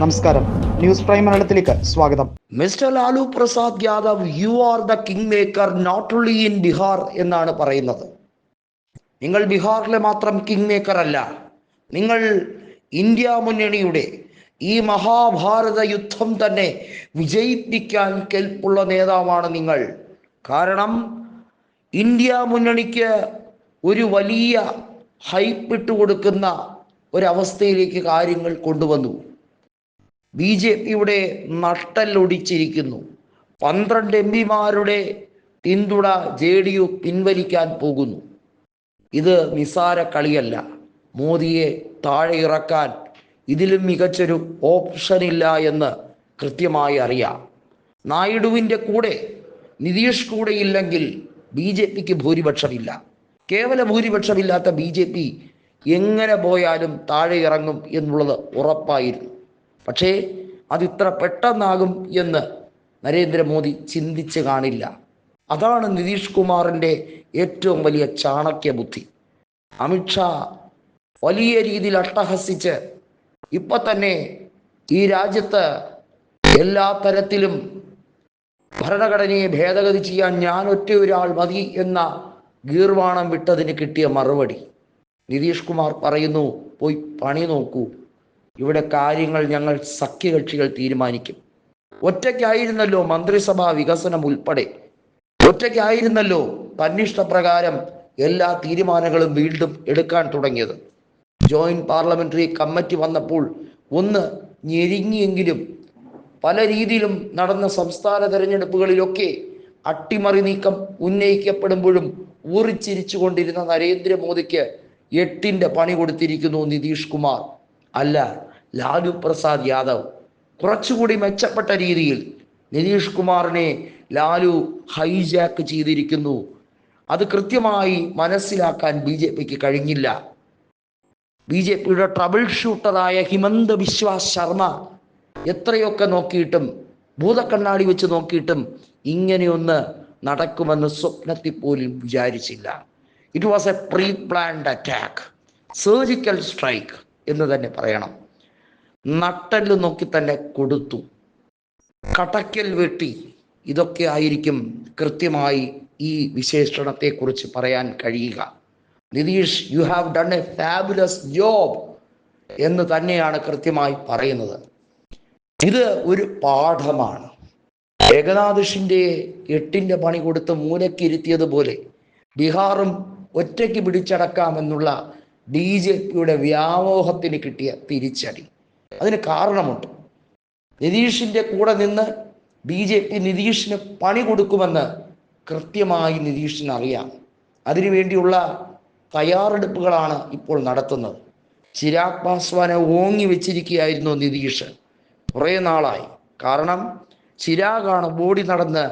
നമസ്കാരം. News prime മലയാളത്തിലേക്ക് സ്വാഗതം. Mister Lalu Prasad Yadav you are the king maker not only in Bihar എന്നാണ് പറയുന്നത്. നിങ്ങൾ ബീഹാറിലെ മാത്രം കിങ് മേക്കർ അല്ല. നിങ്ങൾ ഇന്ത്യ മുന്നണിയുടെ ഈ മഹാഭാരത യുദ്ധം തന്നെ വിജയിപ്പിക്കാൻ കെൽപ്പുള്ള നേതാവാണ് നിങ്ങൾ. കാരണം ഇന്ത്യ മുന്നണിക്ക് ഒരു വലിയ ഹൈപ്പ് ഇട്ട് കൊടുക്കുന്ന ഒരവസ്ഥയിലേക്ക് കാര്യങ്ങൾ കൊണ്ടുവന്നു. ബി ജെ പിയുടെ നട്ടല്ലൊടിച്ചിരിക്കുന്നു. പന്ത്രണ്ട് എം പിമാരുടെ പിന്തുണ ജെ ഡി യു പിൻവലിക്കാൻ പോകുന്നു. ഇത് നിസാര കളിയല്ല. മോദിയെ താഴെ ഇറക്കാൻ ഇതിലും മികച്ചൊരു ഓപ്ഷൻ ഇല്ല എന്ന് കൃത്യമായി അറിയാം. നായിഡുവിന്റെ കൂടെ നിതീഷ് കൂടെ ഇല്ലെങ്കിൽ ബി ജെ പിക്ക് ഭൂരിപക്ഷമില്ല. കേവല ഭൂരിപക്ഷമില്ലാത്ത ബി ജെ പി എങ്ങനെ പോയാലും താഴെ ഇറങ്ങും എന്നുള്ളത് ഉറപ്പായിരുന്നു. പക്ഷേ അതിത്ര പെട്ടെന്നാകും എന്ന് നരേന്ദ്രമോദി ചിന്തിച്ച് കാണില്ല. അതാണ് നിതീഷ് കുമാറിന്റെ ഏറ്റവും വലിയ ചാണക്യ ബുദ്ധി. അമിത്ഷാ വലിയ രീതിയിൽ അട്ടഹസിച്ച് ഇപ്പൊ തന്നെ ഈ രാജ്യത്ത് എല്ലാ തരത്തിലും ഭരണഘടനയെ ഭേദഗതി ചെയ്യാൻ ഞാൻ ഒറ്റ ഒരാൾ മതി എന്ന ഗീർവാണം വിട്ടതിന് കിട്ടിയ മറുപടി. നിതീഷ് കുമാർ പറയുന്നു പോയി പണി നോക്കൂ. ഇവിടെ കാര്യങ്ങൾ ഞങ്ങൾ സഖ്യകക്ഷികൾ തീരുമാനിക്കും. ഒറ്റയ്ക്കായിരുന്നല്ലോ മന്ത്രിസഭാ വികസനം ഉൾപ്പെടെ. ഒറ്റയ്ക്കായിരുന്നല്ലോ തന്നിഷ്ടപ്രകാരം എല്ലാ തീരുമാനങ്ങളും വീണ്ടും എടുക്കാൻ തുടങ്ങിയത്. ജോയിന്റ് പാർലമെന്ററി കമ്മിറ്റി വന്നപ്പോൾ ഒന്ന് ഞെരുങ്ങിയെങ്കിലും പല രീതിയിലും നടന്ന സംസ്ഥാന തെരഞ്ഞെടുപ്പുകളിലൊക്കെ അട്ടിമറി നീക്കം ഉന്നയിക്കപ്പെടുമ്പോഴും ഊറിച്ചിരിച്ചു കൊണ്ടിരുന്ന നരേന്ദ്രമോദിക്ക് എട്ടിന്റെ പണി കൊടുത്തിരിക്കുന്നു നിതീഷ് കുമാർ. അല്ല ലാലു പ്രസാദ് യാദവ് കുറച്ചുകൂടി മെച്ചപ്പെട്ട രീതിയിൽ നിതീഷ് കുമാറിനെ ലാലു ഹൈജാക്ക് ചെയ്തിരിക്കുന്നു. അത് കൃത്യമായി മനസ്സിലാക്കാൻ ബി ജെ പിക്ക് കഴിഞ്ഞില്ല. ബി ജെ പിയുടെ ട്രബിൾ ഷൂട്ടറായ ഹിമന്ത ബിശ്വാസ് ശർമ്മ എത്രയൊക്കെ നോക്കിയിട്ടും ഭൂതക്കണ്ണാടി വെച്ച് നോക്കിയിട്ടും ഇങ്ങനെയൊന്ന് നടക്കുമെന്ന് സ്വപ്നത്തിൽ പോലും വിചാരിച്ചില്ല. It was a pre planned attack surgical strike എന്ന് തന്നെ പറയണം. നട്ടൽ നോക്കി തന്നെ കൊടുത്തു കടക്കൽ വെട്ടി. ഇതൊക്കെ ആയിരിക്കും കൃത്യമായി ഈ വിശേഷണത്തെ കുറിച്ച് പറയാൻ കഴിയുക. Nitish you have done a fabulous job എന്ന് തന്നെയാണ് കൃത്യമായി പറയുന്നത്. ഇത് ഒരു പാഠമാണ്. ഏകനാഥിഷിന്റെ എട്ടിന്റെ പണി കൊടുത്ത് മൂലക്കിരുത്തിയതുപോലെ ബീഹാറും ഒറ്റയ്ക്ക് പിടിച്ചടക്കാമെന്നുള്ള ബി ജെ പിയുടെ വ്യാമോഹത്തിന് കിട്ടിയ തിരിച്ചടി. അതിന് കാരണമുണ്ട്. നിതീഷിന്റെ കൂടെ നിന്ന് ബി ജെ പി നിതീഷിന് പണി കൊടുക്കുമെന്ന് കൃത്യമായി നിതീഷിന് അറിയാം അതിനുവേണ്ടിയുള്ള തയ്യാറെടുപ്പുകളാണ് ഇപ്പോൾ നടത്തുന്നത്. ചിരാഗ് പാസ്വാനെ ഓങ്ങി വെച്ചിരിക്കുകയായിരുന്നു നിതീഷ് കുറേ നാളായി. കാരണം ചിരാഗാണ് ബോഡി നടന്ന്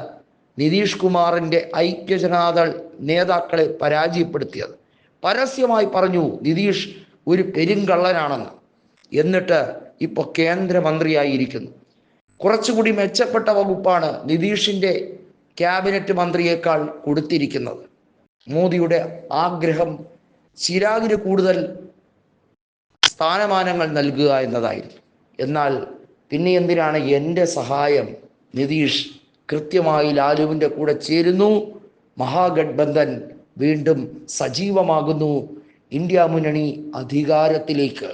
നിതീഷ് കുമാറിന്റെ ഐക്യജനാദൾ നേതാക്കളെ പരാജയപ്പെടുത്തിയത്. പരസ്യമായി പറഞ്ഞു നിതീഷ് ഒരു പെരുങ്കള്ളനാണെന്ന്. എന്നിട്ട് ഇപ്പൊ കേന്ദ്രമന്ത്രിയായിരിക്കുന്നു. കുറച്ചുകൂടി മെച്ചപ്പെട്ട വകുപ്പാണ് നിതീഷിന്റെ ക്യാബിനറ്റ് മന്ത്രിയേക്കാൾ കൊടുത്തിരിക്കുന്നത്. മോദിയുടെ ആഗ്രഹം ചിരാഗിന് കൂടുതൽ സ്ഥാനമാനങ്ങൾ നൽകുക എന്നതായിരുന്നു. എന്നാൽ പിന്നെ എന്തിനാണ് എന്റെ സഹായം നിതീഷ് കൃത്യമായി ലാലുവിന്റെ കൂടെ ചേരുന്നു? മഹാഗഡ്ബന്ധൻ വീണ്ടും സജീവമാകുന്നു. ഇന്ത്യ മുന്നണി അധികാരത്തിലേക്ക്.